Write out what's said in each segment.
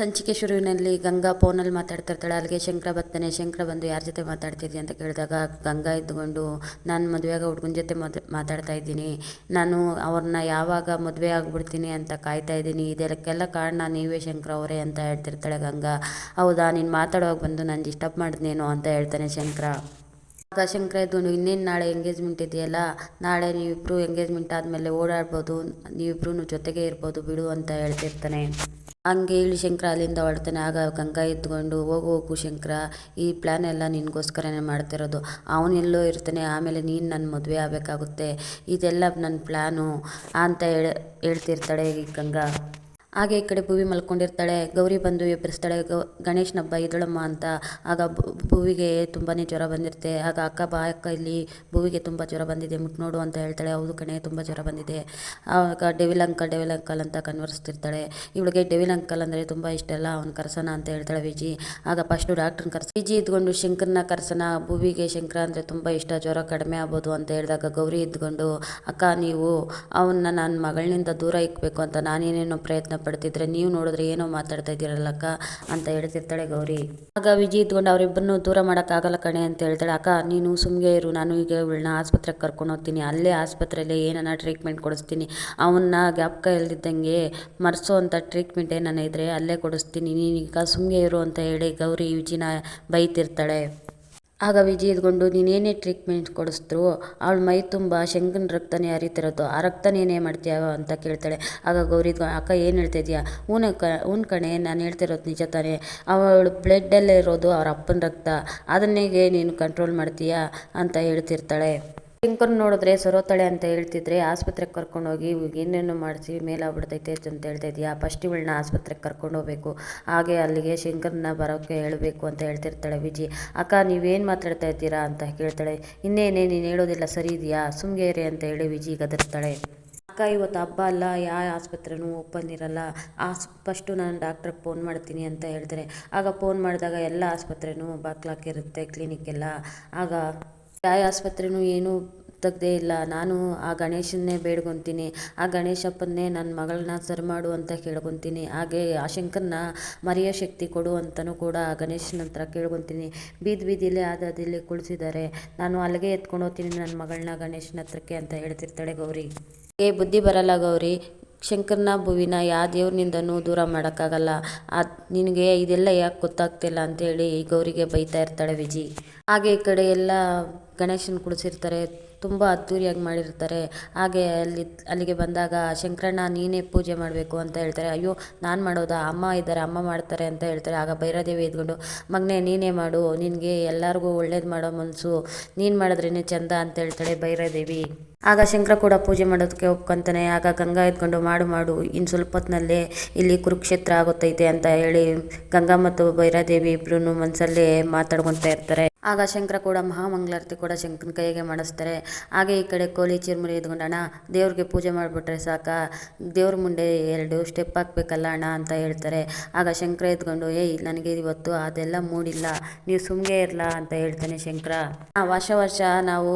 ಸಂಚಿಕೆ ಶುರುವಿನಲ್ಲಿ ಗಂಗಾ ಫೋನಲ್ಲಿ ಮಾತಾಡ್ತಿರ್ತಾಳೆ. ಅಲ್ಲಿಗೆ ಶಂಕರ ಬರ್ತಾನೆ. ಶಂಕರ ಬಂದು, ಯಾರ ಜೊತೆ ಮಾತಾಡ್ತಿದ್ಯಾ ಅಂತ ಕೇಳಿದಾಗ ಗಂಗಾ ಇದ್ದುಕೊಂಡು, ನಾನು ಮದುವೆಯಾಗ ಹುಡುಗನ ಜೊತೆ ಮಾತು ಮಾತಾಡ್ತಾ ಇದ್ದೀನಿ. ನಾನು ಅವ್ರನ್ನ ಯಾವಾಗ ಮದುವೆ ಆಗಿಬಿಡ್ತೀನಿ ಅಂತ ಕಾಯ್ತಾ ಇದ್ದೀನಿ. ಇದಕ್ಕೆಲ್ಲ ಕಾರಣ ನೀವೇ ಶಂಕರ ಅವರೇ ಅಂತ ಹೇಳ್ತಿರ್ತಾಳೆ ಗಂಗಾ. ಹೌದಾ, ನೀನು ಮಾತಾಡೋವಾಗ ಬಂದು ನಾನು ಡಿಸ್ಟರ್ಬ್ ಮಾಡಿದ್ನೇನೋ? ಅಂತ ಹೇಳ್ತಾನೆ ಶಂಕರ. ಆಗ ಶಂಕರ ಇದ್ದು ಇನ್ನೇನು ನಾಳೆ ಎಂಗೇಜ್ಮೆಂಟ್ ಇದೆಯಲ್ಲ ನಾಳೆ ನೀವಿಬ್ಬರು ಎಂಗೇಜ್ಮೆಂಟ್ ಆದಮೇಲೆ ಓಡಾಡ್ಬೋದು. ನೀವಿಬ್ರು ಜೊತೆಗೆ ಇರ್ಬೋದು. ಬಿಡು ಅಂತ ಹೇಳ್ತಿರ್ತಾನೆ. ಹಂಗೆ ಇಳಿ ಶಂಕರ ಅಲ್ಲಿಂದ ಹೊರಡ್ತಾನೆ. ಆಗ ಗಂಗಾ ಎದ್ದುಕೊಂಡು ಹೋಗು ಹೋಗು ಶಂಕರ, ಈ ಪ್ಲ್ಯಾನ್ ಎಲ್ಲ ನಿನಗೋಸ್ಕರನೇ ಮಾಡ್ತಿರೋದು. ಅವನೆಲ್ಲೋ ಇರ್ತಾನೆ, ಆಮೇಲೆ ನೀನು ನನ್ನ ಮದುವೆ ಆಗಬೇಕಾಗುತ್ತೆ. ಇದೆಲ್ಲ ನನ್ನ ಪ್ಲ್ಯಾನು ಅಂತ ಹೇಳಿ, ಹೇಳ್ತಿರ್ತಾಳೆ ಈ ಗಂಗಾ. ಹಾಗೆ ಈ ಕಡೆ ಭೂವಿ ಮಲ್ಕೊಂಡಿರ್ತಾಳೆ, ಗೌರಿ ಬಂದು ಎಬ್ಬರಿಸ್ತಾಳೆ ಗೌ, ಗಣೇಶನ ಹಬ್ಬ ಇದಳಮ್ಮ ಅಂತ. ಆಗ ಭೂವಿಗೆ ತುಂಬಾ ಜ್ವರ ಬಂದಿರುತ್ತೆ. ಆಗ ಅಕ್ಕ ಬಾ ಅಕ್ಕ ಇಲ್ಲಿ ಭೂವಿಗೆ ತುಂಬ ಜ್ವರ ಬಂದಿದೆ ಮುಟ್ಟು ನೋಡು ಅಂತ ಹೇಳ್ತಾಳೆ. ಹೌದು ಕಣೆ, ತುಂಬ ಜ್ವರ ಬಂದಿದೆ. ಆಗ ಡೆವಿಲ್ ಅಂಕಲ್ ಡೆವಿಲ್ ಅಂಕಲ್ ಅಂತ ಕನ್ವರ್ಸ್ತಿರ್ತಾಳೆ ಇವಳಿಗೆ ಡೆವಿಲ್ ಅಂಕಲ್ ಅಂದರೆ ತುಂಬ ಇಷ್ಟ ಅಲ್ಲ, ಅವ್ನು ಕರ್ಸನ ಅಂತ ಹೇಳ್ತಾಳೆ ವಿಜಿ. ಆಗ ಫಸ್ಟು ಡಾಕ್ಟ್ರನ್ನ ಕರ್ಸ. ವಿಜಿ ಇದ್ಕೊಂಡು ಶಂಕರನ್ನ ಕರ್ಸೋಣ ಭೂವಿಗೆ ಶಂಕರ ಅಂದರೆ ತುಂಬ ಇಷ್ಟ, ಜ್ವರ ಕಡಿಮೆ ಆಗ್ಬೋದು ಅಂತ ಹೇಳಿದಾಗ ಗೌರಿ ಇದ್ಕೊಂಡು, ಅಕ್ಕ, ನೀವು ಅವನ್ನ ನನ್ನ ಮಗಳಿಂದ ದೂರ ಇಕ್ಕಬೇಕು ಅಂತ ನಾನೇನೇನೋ ಪ್ರಯತ್ನ ಪಡ್ತಿದ್ರೆ ನೀವು ನೋಡಿದ್ರೆ ಏನೋ ಮಾತಾಡ್ತಾ ಇದ್ದೀರಲ್ಲಕ್ಕ ಅಂತ ಹೇಳ್ತಿರ್ತಾಳೆ ಗೌರಿ. ಆಗ ವಿಜಿ ಇದ್ಕೊಂಡು ಅವರಿಬ್ಬರನ್ನು ದೂರ ಮಾಡೋಕ್ಕಾಗಲ್ಲ ಕಣೆ ಅಂತ ಹೇಳ್ತಾಳೆ. ಅಕ್ಕ, ನೀನು ಸುಮ್ಮನೆ ಇರು, ನಾನು ಈಗ ಇವಳನ್ನ ಆಸ್ಪತ್ರೆಗೆ ಕರ್ಕೊಂಡು ಹೋಗ್ತೀನಿ. ಅಲ್ಲೇ ಆಸ್ಪತ್ರೆಯಲ್ಲಿ ಏನನ್ನ ಟ್ರೀಟ್ಮೆಂಟ್ ಕೊಡಿಸ್ತೀನಿ. ಅವನ್ನ ಜ್ಞಾಪಕ ಇಲ್ದಿದ್ದಂಗೆ ಮರೆಸೋ ಅಂತ ಟ್ರೀಟ್ಮೆಂಟ್ ಏನನ್ನ ಇದ್ದರೆ ಅಲ್ಲೇ ಕೊಡಿಸ್ತೀನಿ. ನೀನು ಈಗ ಸುಮ್ಮನೆ ಇರು ಅಂತ ಹೇಳಿ ಗೌರಿ ವಿಜಿನ ಬೈತಿರ್ತಾಳೆ. ಆಗ ವಿಜಿ ಇದ್ಕೊಂಡು ನೀನೇನೇ ಟ್ರೀಟ್ಮೆಂಟ್ ಕೊಡಿಸಿದ್ರು? ಅವಳು ಮೈ ತುಂಬ ಶಂಕನ ರಕ್ತನೇ ಹರಿತಿರೋದು. ಆ ರಕ್ತನೇನೇ ಮಾಡ್ತೀಯ ಅಂತ ಕೇಳ್ತಾಳೆ. ಆಗ ಗೌರಿ ಅಕ್ಕ, ಏನು ಹೇಳ್ತಾ ಇದೀಯಾ ಹೂನ ಕ ಹೂನ್ ಕಣೆ, ನಾನು ಹೇಳ್ತಿರೋದು ನಿಜ ತಾನೇ. ಅವಳು ಬ್ಲಡ್ಡಲ್ಲೇ ಇರೋದು ಅವ್ರ ಅಪ್ಪನ ರಕ್ತ. ಅದನ್ನೇಗೆ ನೀನು ಕಂಟ್ರೋಲ್ ಮಾಡ್ತೀಯಾ? ಅಂತ ಹೇಳ್ತಿರ್ತಾಳೆ. ಶಂಕರ್ ನೋಡಿದ್ರೆ ಸರೋತಾಳೆ ಅಂತ ಹೇಳ್ತಿದ್ರೆ ಆಸ್ಪತ್ರೆಗೆ ಕರ್ಕೊಂಡೋಗಿ ಏನೇನೋ ಮಾಡಿಸಿ ಮೇಲಾಗ್ಬಿಡ್ತೈತೆ ಅಂತ ಹೇಳ್ತಾ ಇದೀಯಾ? ಫಸ್ಟ್ ಇವಳನ್ನ ಆಸ್ಪತ್ರೆಗೆ ಕರ್ಕೊಂಡು ಹೋಗ್ಬೇಕು. ಹಾಗೆ ಅಲ್ಲಿಗೆ ಶಂಕರ್ನ ಬರೋಕ್ಕೆ ಹೇಳಬೇಕು ಅಂತ ಹೇಳ್ತಿರ್ತಾಳೆ ವಿಜಿ. ಅಕ್ಕ, ನೀವೇನು ಮಾತಾಡ್ತಾ ಇದ್ದೀರಾ? ಅಂತ ಕೇಳ್ತಾಳೆ. ಇನ್ನೇನೇ, ನೀನು ಹೇಳೋದಿಲ್ಲ ಸರಿ ಇದೆಯಾ? ಸುಮ್ಗೇರಿ ಅಂತ ಹೇಳಿ ವಿಜಿ ಗದರ್ತಾಳೆ ಅಕ್ಕ, ಇವತ್ತು ಹಬ್ಬ ಅಲ್ಲ. ಯಾವ ಆಸ್ಪತ್ರೆನೂ ಓಪನ್ ಇರಲ್ಲ. ಆಸ್, ಫಸ್ಟು ನಾನು ಡಾಕ್ಟ್ರಿಗೆ ಫೋನ್ ಮಾಡ್ತೀನಿ ಅಂತ ಹೇಳ್ತಾರೆ. ಆಗ ಫೋನ್ ಮಾಡಿದಾಗ ಎಲ್ಲ ಆಸ್ಪತ್ರೆನೂ ಬಾಕ್ಲಾಕಿರುತ್ತೆ ಕ್ಲಿನಿಕ್ ಎಲ್ಲ. ಆಗ ಯಾವ ಆಸ್ಪತ್ರೆನೂ ಏನೂ ತೆಗ್ದೇ ಇಲ್ಲ. ನಾನು ಆ ಗಣೇಶನ್ನೇ ಬೇಡ್ಕೊತೀನಿ. ಆ ಗಣೇಶಪ್ಪನ್ನೇ ನನ್ನ ಮಗಳನ್ನ ಸರಿ ಮಾಡು ಅಂತ ಕೇಳ್ಕೊತೀನಿ. ಹಾಗೆ ಆ ಶಂಕರನ್ನ ಮರೆಯೋ ಶಕ್ತಿ ಕೊಡು ಅಂತಲೂ ಕೂಡ ಆ ಗಣೇಶನ ಹತ್ರ ಕೇಳ್ಕೊತೀನಿ. ಬೀದಿ ಬೀದಿಲಿ ಆದಾದಿಲ್ಲಿ ಕುಳಿಸಿದ್ದಾರೆ ನಾನು ಅಲ್ಲಿಗೆ ಎತ್ಕೊಂಡು ಹೋಗ್ತೀನಿ ನನ್ನ ಮಗಳನ್ನ ಗಣೇಶನ ಹತ್ರಕ್ಕೆ ಅಂತ ಹೇಳ್ತಿರ್ತಾಳೆ ಗೌರಿ. ಏ, ಬುದ್ಧಿ ಬರಲ್ಲ ಗೌರಿ. ಶಂಕರನ ಭುವಿನ ಯಾವ ದೇವ್ರನಿಂದನೂ ದೂರ ಮಾಡೋಕ್ಕಾಗಲ್ಲ. ಅದು ನಿನಗೆ ಇದೆಲ್ಲ ಯಾಕೆ ಗೊತ್ತಾಗ್ತಿಲ್ಲ ಅಂತೇಳಿ ಗೌರಿಗೆ ಬೈತಾ ಇರ್ತಾಳೆ ವಿಜಿ. ಹಾಗೆ ಈ ಕಡೆ ಎಲ್ಲ ಗಣೇಶನ ಕುಳಿಸಿರ್ತಾರೆ, ತುಂಬ ಅದ್ಧೂರಿಯಾಗಿ ಮಾಡಿರ್ತಾರೆ. ಹಾಗೆ ಅಲ್ಲಿ, ಅಲ್ಲಿಗೆ ಬಂದಾಗ ಶಂಕರಣ್ಣ, ನೀನೇ ಪೂಜೆ ಮಾಡಬೇಕು ಅಂತ ಹೇಳ್ತಾರೆ. ಅಯ್ಯೋ, ನಾನು ಮಾಡೋದಾ? ಅಮ್ಮ ಇದ್ದಾರೆ, ಅಮ್ಮ ಮಾಡ್ತಾರೆ ಅಂತ ಹೇಳ್ತಾರೆ. ಆಗ ಭೈರಾದೇವಿ ಎದ್ಕೊಂಡು, ಮಗನೇ, ನೀನೇ ಮಾಡು, ನಿನಗೆ ಎಲ್ಲರಿಗೂ ಒಳ್ಳೇದು ಮಾಡೋ ಮನಸ್ಸು ನೀನು ಮಾಡಿದ್ರೇ ಚಂದ ಅಂತ ಹೇಳ್ತಾಳೆ ಭೈರಾದೇವಿ. ಆಗ ಶಂಕರ ಕೂಡ ಪೂಜೆ ಮಾಡೋದಕ್ಕೆ ಒಪ್ಕೊಂತಾನೆ. ಆಗ ಗಂಗಾ ಎತ್ಕೊಂಡು ಮಾಡು ಮಾಡು ಇನ್ನು ಸ್ವಲ್ಪ ಹೊತ್ತಿನಲ್ಲೇ ಇಲ್ಲಿ ಕುರುಕ್ಷೇತ್ರ ಆಗುತ್ತೈತೆ ಅಂತ ಹೇಳಿ ಗಂಗಾ ಮತ್ತು ಭೈರಾದೇವಿ ಇಬ್ಬರೂ ಮನಸ್ಸಲ್ಲೇ ಮಾತಾಡ್ಕೊತಾ ಇರ್ತಾರೆ. ಆಗ ಶಂಕರ ಕೂಡ ಮಹಾಮಂಗಳಾರತಿ ಕೂಡ ಶಂಕರನ ಕೈಗೆ ಮಾಡಿಸ್ತಾರೆ. ಹಾಗೆ ಈ ಕಡೆ ಕೋಳಿ ಚಿರುಮುರಿ ಇದ್ಕೊಂಡಣ ದೇವ್ರಿಗೆ ಪೂಜೆ ಮಾಡಿಬಿಟ್ರೆ ಸಾಕ. ದೇವ್ರ ಮುಂದೆ ಎರಡು ಸ್ಟೆಪ್ ಹಾಕ್ಬೇಕಲ್ಲ ಅಣ್ಣ ಅಂತ ಹೇಳ್ತಾರೆ. ಆಗ ಶಂಕರ ಎದ್ಕೊಂಡು, ಏಯ್, ನನಗೆ ಇವತ್ತು ಅದೆಲ್ಲ ಮೂಡಿಲ್ಲ. ನೀವು ಸುಮ್ಮನೆ ಇರಲ್ಲ ಅಂತ ಹೇಳ್ತಾನೆ ಶಂಕರ. ವರ್ಷ ವರ್ಷ ನಾವು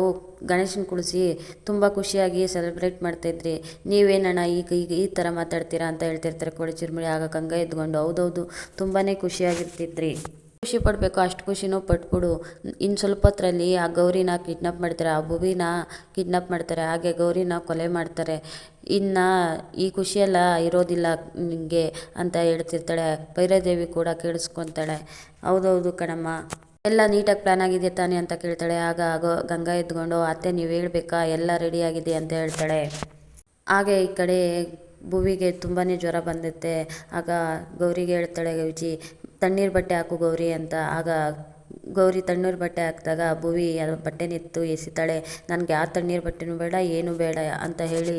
ಗಣೇಶನ ಕುಳಿಸಿ ತುಂಬ ಖುಷಿಯಾಗಿ ಸೆಲೆಬ್ರೇಟ್ ಮಾಡ್ತಾಯಿದ್ರಿ ನೀವೇನಣ್ಣ ಈಗ ಈಗ ಈ ಥರ ಮಾತಾಡ್ತೀರಾ ಅಂತ ಹೇಳ್ತಿರ್ತಾರೆ ಕೋಳಿ ಚಿರುಮುರಿ. ಆಗ ಕಂಗ ಎದ್ಕೊಂಡು, ಹೌದೌದು ತುಂಬಾ ಖುಷಿಯಾಗಿರ್ತಿದ್ರಿ. ಖುಷಿ ಪಡಬೇಕು, ಅಷ್ಟು ಖುಷಿನೂ ಪಟ್ಬಿಡು. ಇನ್ನು ಸ್ವಲ್ಪ ಹೊತ್ತರಲ್ಲಿ ಆ ಗೌರಿನ ಕಿಡ್ನಾಪ್ ಮಾಡ್ತಾರೆ, ಆ ಬುಬಿನ ಕಿಡ್ನಾಪ್ ಮಾಡ್ತಾರೆ, ಹಾಗೆ ಗೌರಿನ ಕೊಲೆ ಮಾಡ್ತಾರೆ. ಇನ್ನು ಈ ಖುಷಿಯೆಲ್ಲ ಇರೋದಿಲ್ಲ ನಿಮಗೆ ಅಂತ ಹೇಳ್ತಿರ್ತಾಳೆ. ಭೈರದೇವಿ ಕೂಡ ಕೇಳಿಸ್ಕೊತಾಳೆ. ಹೌದೌದು ಕಣಮ್ಮ. ಎಲ್ಲ ನೀಟಾಗಿ ಪ್ಲ್ಯಾನ್ ಆಗಿದೆ ತಾನೇ ಅಂತ ಕೇಳ್ತಾಳೆ. ಆಗ ಗಂಗಾ ಎದ್ಕೊಂಡು, ಅತ್ತೆ, ನೀವು ಹೇಳ್ಬೇಕಾ? ಎಲ್ಲ ರೆಡಿಯಾಗಿದೆ ಅಂತ ಹೇಳ್ತಾಳೆ. ಹಾಗೆ ಈ ಕಡೆ ಭುವಿಗೆ ತುಂಬಾ ಜ್ವರ ಬಂದಿತ್ತೆ. ಆಗ ಗೌರಿಗೆ ಹೇಳ್ತಾಳೆ ವಿಜಿ ತಣ್ಣೀರು ಬಟ್ಟೆ ಹಾಕು ಗೌರಿ ಅಂತ. ಆಗ ಗೌರಿ ತಣ್ಣೀರು ಬಟ್ಟೆ ಹಾಕಿದಾಗ ಭುವಿ ಬಟ್ಟೆನಿತ್ತು ಎಸಿತಾಳೆ. ನನಗೆ ಯಾವ ತಣ್ಣೀರು ಬಟ್ಟೆನೂ ಬೇಡ, ಏನೂ ಬೇಡ ಅಂತ ಹೇಳಿ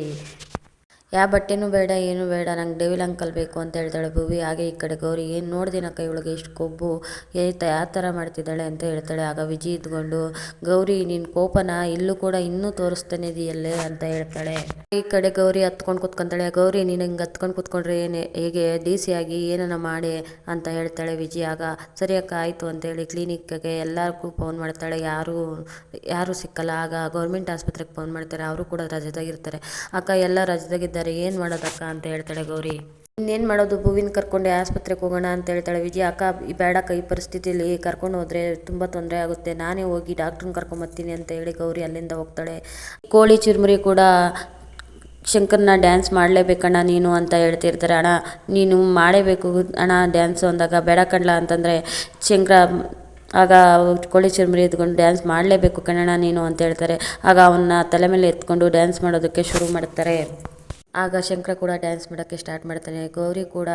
ಯಾವ ಬಟ್ಟೆನೂ ಬೇಡ, ಏನೂ ಬೇಡ, ನಂಗೆ ಡೇವಿಲ್ ಅಂಕಲ್ ಬೇಕು ಅಂತ ಹೇಳ್ತಾಳೆ ಭುವಿ. ಹಾಗೆ ಈ ಕಡೆ ಗೌರಿ ಏನು ನೋಡ್ದಿನಕ್ಕ ಇವಳಿಗೆ ಎಷ್ಟು ಕೊಬ್ಬು ಏತ ಯಾವ ಥರ ಮಾಡ್ತಿದ್ದಾಳೆ ಅಂತ ಹೇಳ್ತಾಳೆ. ಆಗ ವಿಜಿ ಇದ್ಕೊಂಡು, ಗೌರಿ ನಿನ್ನ ಕೋಪನ ಇಲ್ಲೂ ಕೂಡ ಇನ್ನೂ ತೋರಿಸ್ತಾನೆ ಇದೆಯಲ್ಲೇ ಅಂತ ಹೇಳ್ತಾಳೆ. ಈ ಕಡೆ ಗೌರಿ ಹತ್ಕೊಂಡು ಕೂತ್ಕೊಂತಾಳೆ. ಗೌರಿ, ನೀನು ಹಿಂಗೆ ಹತ್ಕೊಂಡು ಕುತ್ಕೊಂಡ್ರೆ ಏನು, ಹೇಗೆ ಆಗಿ ಏನನ್ನ ಮಾಡಿ ಅಂತ ಹೇಳ್ತಾಳೆ ವಿಜಿ. ಆಗ, ಸರಿ ಅಕ್ಕ, ಆಯಿತು ಅಂತೇಳಿ ಕ್ಲಿನಿಕ್ಗೆ ಎಲ್ಲರಿಗೂ ಫೋನ್ ಮಾಡ್ತಾಳೆ. ಯಾರೂ ಯಾರೂ ಸಿಕ್ಕಲ್ಲ. ಆಗ ಗೌರ್ಮೆಂಟ್ ಆಸ್ಪತ್ರೆಗೆ ಫೋನ್ ಮಾಡ್ತಾರೆ. ಅವರು ಕೂಡ ರಜದಾಗಿರ್ತಾರೆ ಅಕ್ಕ, ಎಲ್ಲ ರಜದಾಗಿದ್ದಾರೆ ಏನು ಮಾಡೋದಕ್ಕ ಅಂತ ಹೇಳ್ತಾಳೆ ಗೌರಿ. ಇನ್ನೇನು ಮಾಡೋದು, ಭುವಿನ ಕರ್ಕೊಂಡೆ ಆಸ್ಪತ್ರೆಗೆ ಹೋಗೋಣ ಅಂತ ಹೇಳ್ತಾಳೆ ವಿಜಯ ಅಕ್ಕ ಬೇಡಕ್ಕ, ಈ ಪರಿಸ್ಥಿತಿಯಲ್ಲಿ ಕರ್ಕೊಂಡು ಹೋದರೆ ತುಂಬ ತೊಂದರೆ ಆಗುತ್ತೆ. ನಾನೇ ಹೋಗಿ ಡಾಕ್ಟ್ರನ್ನ ಕರ್ಕೊಂಬರ್ತೀನಿ ಅಂತ ಹೇಳಿ ಗೌರಿ ಅಲ್ಲಿಂದ ಹೋಗ್ತಾಳೆ. ಕೋಳಿ ಚುರ್ಮುರಿ ಕೂಡ ಶಂಕರ್ನ ಡ್ಯಾನ್ಸ್ ಮಾಡಲೇಬೇಕಣ್ಣ ನೀನು ಅಂತ ಹೇಳ್ತಿರ್ತಾರೆ. ಅಣ್ಣ, ನೀನು ಮಾಡೇಬೇಕು. ಅಣ್ಣ, ಡ್ಯಾನ್ಸ್ ಅಂದಾಗ ಬೇಡ ಕಣ್ಲ ಅಂತಂದರೆ ಶಂಕರ ಆಗ ಕೋಳಿ ಚುರ್ಮುರಿ ಎತ್ಕೊಂಡು ಡ್ಯಾನ್ಸ್ ಮಾಡಲೇಬೇಕು ಕಣಣ್ಣ ನೀನು ಅಂತ ಹೇಳ್ತಾರೆ. ಆಗ ಅವನ್ನ ತಲೆ ಮೇಲೆ ಎತ್ಕೊಂಡು ಡ್ಯಾನ್ಸ್ ಮಾಡೋದಕ್ಕೆ ಶುರು ಮಾಡ್ತಾರೆ. ಆಗ ಶಂಕರ ಕೂಡ ಡ್ಯಾನ್ಸ್ ಮಾಡೋಕ್ಕೆ ಸ್ಟಾರ್ಟ್ ಮಾಡ್ತಾನೆ. ಗೌರಿ ಕೂಡ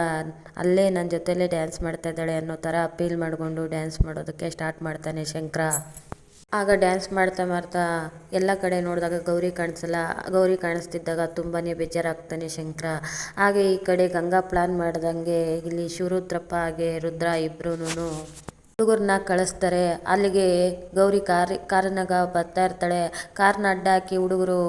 ಅಲ್ಲೇ ನನ್ನ ಜೊತೆಲೇ ಡ್ಯಾನ್ಸ್ ಮಾಡ್ತಾ ಇದ್ದಾಳೆ ಅನ್ನೋ ಥರ ಅಪೀಲ್ ಮಾಡಿಕೊಂಡು ಡ್ಯಾನ್ಸ್ ಮಾಡೋದಕ್ಕೆ ಸ್ಟಾರ್ಟ್ ಮಾಡ್ತಾನೆ ಶಂಕರ. ಆಗ ಡ್ಯಾನ್ಸ್ ಮಾಡ್ತಾ ಮಾಡ್ತಾ ಎಲ್ಲ ಕಡೆ ನೋಡಿದಾಗ ಗೌರಿ ಕಾಣಿಸಲ್ಲ. ಗೌರಿ ಕಾಣಿಸ್ತಿದ್ದಾಗ ತುಂಬಾ ಬೇಜಾರಾಗ್ತಾನೆ ಶಂಕರ. ಹಾಗೆ ಈ ಕಡೆ ಗಂಗಾ ಪ್ಲಾನ್ ಮಾಡ್ದಂಗೆ ಇಲ್ಲಿ ಶಿವರುದ್ರಪ್ಪ ಹಾಗೆ ರುದ್ರ ಇಬ್ರೂ ಹುಡುಗರನ್ನ ಕಳಿಸ್ತಾರೆ. ಅಲ್ಲಿಗೆ ಗೌರಿ ಕಾರ್ ಕಾರಿನಾಗ ಬರ್ತಾ ಇರ್ತಾಳೆ. ಕಾರ್ನ ಅಡ್ಡ ಹುಡುಗರು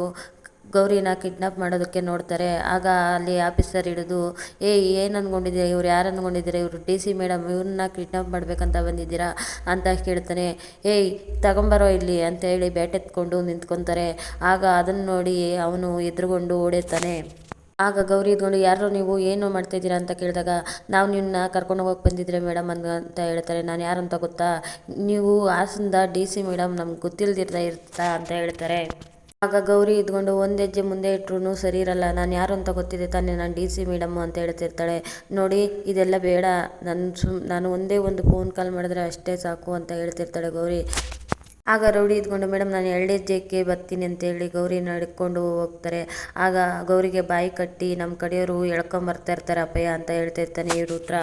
ಗೌರಿನ ಕಿಡ್ನಾಪ್ ಮಾಡೋದಕ್ಕೆ ನೋಡ್ತಾರೆ. ಆಗ ಅಲ್ಲಿ ಆಫೀಸರ್ ಹಿಡಿದು ಏ ಏನು ಅಂದ್ಕೊಂಡಿದ್ದೀರಾ ಇವ್ರು ಯಾರು ಅಂದ್ಕೊಂಡಿದ್ದೀರಾ ಇವರು ಡಿ ಸಿ ಮೇಡಮ್, ಇವ್ರನ್ನ ಕಿಡ್ನಾಪ್ ಮಾಡಬೇಕಂತ ಬಂದಿದ್ದೀರಾ? ಅಂತ ಕೇಳ್ತಾನೆ. ಏಯ್, ತಗೊಂಬರೋ ಇಲ್ಲಿ, ಅಂತ ಹೇಳಿ ಬ್ಯಾಟೆತ್ಕೊಂಡು ನಿಂತ್ಕೊತಾರೆ. ಆಗ ಅದನ್ನು ನೋಡಿ ಅವನು ಎದುರುಗೊಂಡು ಓಡೇತಾನೆ ಆಗ ಗೌರಿ ಇದ್ಕೊಂಡು ಯಾರು ನೀವು? ಏನು ಮಾಡ್ತಾಯಿದ್ದೀರಾ ಅಂತ ಕೇಳಿದಾಗ, ನಾವು ನಿನ್ನ ಕರ್ಕೊಂಡು ಹೋಗಕ್ಕೆ ಬಂದಿದ್ರೆ ಮೇಡಮ್ ಅಂತ ಹೇಳ್ತಾರೆ. ನಾನು ಯಾರು ಅಂತ ಗೊತ್ತಾ? ನೀವು ಹಾಸನದ ಡಿ ಸಿ ಮೇಡಮ್ ನಮ್ಗೆ ಗೊತ್ತಿಲ್ಲದಿರ್ತಾ ಇರ್ತಾ, ಅಂತ ಹೇಳ್ತಾರೆ. ಆಗ ಗೌರಿ ಇದ್ಕೊಂಡು ಒಂದು ಹೆಜ್ಜೆ ಮುಂದೆ ಇಟ್ರೂ ಸರಿ ಇರಲ್ಲ. ನಾನು ಯಾರು ಅಂತ ಗೊತ್ತಿದೆ ತಾನೇ. ನಾನು ಡಿ ಸಿ ಮೇಡಮ್ಮು ಅಂತ ಹೇಳ್ತಿರ್ತಾಳೆ. ನೋಡಿ, ಇದೆಲ್ಲ ಬೇಡ. ನನ್ನ ಸುಮ್, ನಾನು ಒಂದೇ ಒಂದು ಫೋನ್ ಕಾಲ್ ಮಾಡಿದ್ರೆ ಅಷ್ಟೇ ಸಾಕು ಅಂತ ಹೇಳ್ತಿರ್ತಾಳೆ ಗೌರಿ. ಆಗ ರೌಡಿ ಇದ್ಕೊಂಡು ಮೇಡಮ್ ನಾನು ಎರಡು ಹೆಜ್ಜೆಗೆ ಬರ್ತೀನಿ ಅಂತೇಳಿ ಗೌರಿ ನಡ್ಕೊಂಡು ಹೋಗ್ತಾರೆ. ಆಗ ಗೌರಿಗೆ ಬಾಯಿ ಕಟ್ಟಿ ನಮ್ಮ ಕಡೆಯವರು ಎಳ್ಕೊಂಬರ್ತಾ ಇರ್ತಾರೆ ಅಪ್ಪಯ್ಯ ಅಂತ ಹೇಳ್ತಿರ್ತಾನೆ ಇವ್ರ ಹತ್ರ.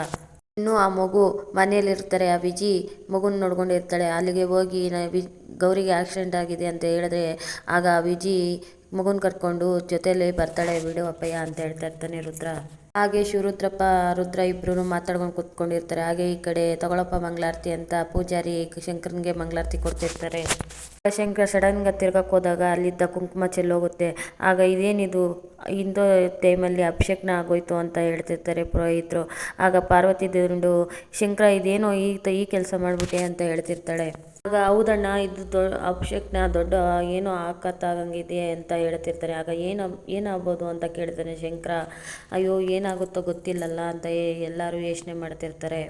ಇನ್ನೂ ಆ ಮಗು ಮನೆಯಲ್ಲಿರ್ತಾರೆ, ಆ ವಿಜಿ ಮಗುನ ನೋಡ್ಕೊಂಡಿರ್ತಾಳೆ ಅಲ್ಲಿಗೆ ಹೋಗಿ ನ ವಿ ಗೌರಿಗೆ ಆಕ್ಸಿಡೆಂಟ್ ಆಗಿದೆ ಅಂತ ಹೇಳಿದ್ರೆ ಆಗ ವಿಜಿ ಮಗುನ ಕರ್ಕೊಂಡು ಜೊತೆಯಲ್ಲಿ ಬರ್ತಾಳೆ ಬಿಡು ಅಪ್ಪಯ್ಯ ಅಂತ ಹೇಳ್ತಾ ಇರ್ತಾನೆ ರುದ್ರ. ಹಾಗೆ ಶಿವರುದ್ರಪ್ಪ, ರುದ್ರ ಇಬ್ಬರು ಮಾತಾಡ್ಕೊಂಡು ಕೂತ್ಕೊಂಡಿರ್ತಾರೆ. ಹಾಗೆ ಈ ಕಡೆ ತಗೊಳಪ್ಪ ಮಂಗಳಾರತಿ ಅಂತ ಪೂಜಾರಿ ಶಂಕರನ್ಗೆ ಮಂಗಳಾರತಿ ಕೊಡ್ತಿರ್ತಾರೆ. ಶಂಕರ್ ಸಡನ್ಗೆ ತಿರ್ಗಕ್ಕೆ ಹೋದಾಗ ಅಲ್ಲಿದ್ದ ಕುಂಕುಮ ಚೆಲ್ಲೋಗುತ್ತೆ. ಆಗ ಇದೇನಿದು? ಇಂದು ಟೈಮಲ್ಲಿ ಅಭಿಷೇಕನ ಆಗೋಯ್ತು ಅಂತ ಹೇಳ್ತಿರ್ತಾರೆ ಪುರೋಹಿತರು. ಆಗ ಪಾರ್ವತಿ ದೇವ್ರುಂಡು ಶಂಕರ, ಇದೇನೋ ಈ ಈ ಕೆಲಸ ಮಾಡಿಬಿಟ್ಟೆ ಅಂತ ಹೇಳ್ತಿರ್ತಾಳೆ. ಆಗ ಹೌದಣ್ಣ, ಇದು ದೊಡ್ಡ ಅಭಿಷೇಕ್ನ ದೊಡ್ಡ ಏನೋ ಆಕತ್ತಾಗಂಗಿದೆ ಅಂತ ಹೇಳ್ತಿರ್ತಾರೆ. ಆಗ ಏನು, ಏನಾಗ್ಬೋದು ಅಂತ ಕೇಳ್ತಾನೆ ಶಂಕರ. ಅಯ್ಯೋ, ಏನಾಗುತ್ತೋ ಗೊತ್ತಿಲ್ಲಲ್ಲ ಅಂತ ಎಲ್ಲರೂ ಯೋಚನೆ ಮಾಡ್ತಿರ್ತಾರೆ.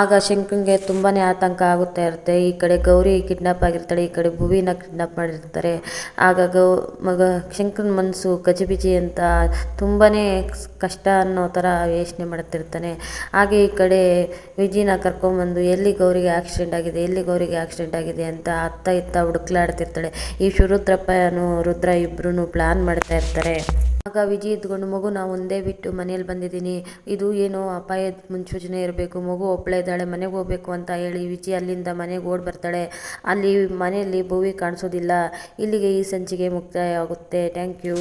ಆಗ ಶಂಕುಂಗೆ ತುಂಬಾ ಆತಂಕ ಆಗುತ್ತಾ ಇರುತ್ತೆ. ಈ ಕಡೆ ಗೌರಿ ಕಿಡ್ನಾಪ್ ಆಗಿರ್ತಾಳೆ, ಈ ಕಡೆ ಭುವಿನ ಕಿಡ್ನಾಪ್ ಮಾಡಿರ್ತಾರೆ. ಆಗ ಗೌ, ಮಗ ಶಂಕರನ ಮನಸ್ಸು ಗಜಿಬಿಜಿ ಅಂತ ತುಂಬಾ ಕಷ್ಟ ಅನ್ನೋ ಥರ ಯೋಚನೆ ಮಾಡ್ತಿರ್ತಾನೆ. ಹಾಗೆ ಈ ಕಡೆ ವಿಜಿನ ಕರ್ಕೊಂಬಂದು ಎಲ್ಲಿ ಗೌರಿಗೆ ಆಕ್ಸಿಡೆಂಟ್ ಆಗಿದೆ, ಎಲ್ಲಿ ಗೌರಿಗೆ ಆಕ್ಸಿಡೆಂಟ್ ಆಗಿದೆ ಅಂತ ಅತ್ತ ಇತ್ತ ಹುಡುಕ್ಲಾಡ್ತಿರ್ತಾಳೆ. ಈ ಶುರುದ್ರಪ್ಪನು ರುದ್ರ ಇಬ್ಬರೂ ಪ್ಲಾನ್ ಮಾಡ್ತಾ ಇರ್ತಾರೆ. ಆಗ ವಿಜಿ ಇದ್ಕೊಂಡು ಮಗು, ನಾ ಒಂದೇ ಬಿಟ್ಟು ಮನೇಲಿ ಬಂದಿದ್ದೀನಿ. ಇದು ಏನೋ ಅಪಾಯದ ಮುನ್ಸೂಚನೆ ಇರಬೇಕು. ಮಗು ಒಬ್ಬಳೇ ಇದ್ದಾಳೆ ಮನೆಗೆ ಹೋಗ್ಬೇಕು ಅಂತ ಹೇಳಿ ವಿಜಿ ಅಲ್ಲಿಂದ ಮನೆಗೆ ಓಡಿ ಬರ್ತಾಳೆ. ಅಲ್ಲಿ ಮನೆಯಲ್ಲಿ ಭೂವಿ ಕಾಣಿಸೋದಿಲ್ಲ. ಇಲ್ಲಿಗೆ ಈ ಸಂಚಿಗೆ ಮುಕ್ತಾಯ ಆಗುತ್ತೆ. Thank you.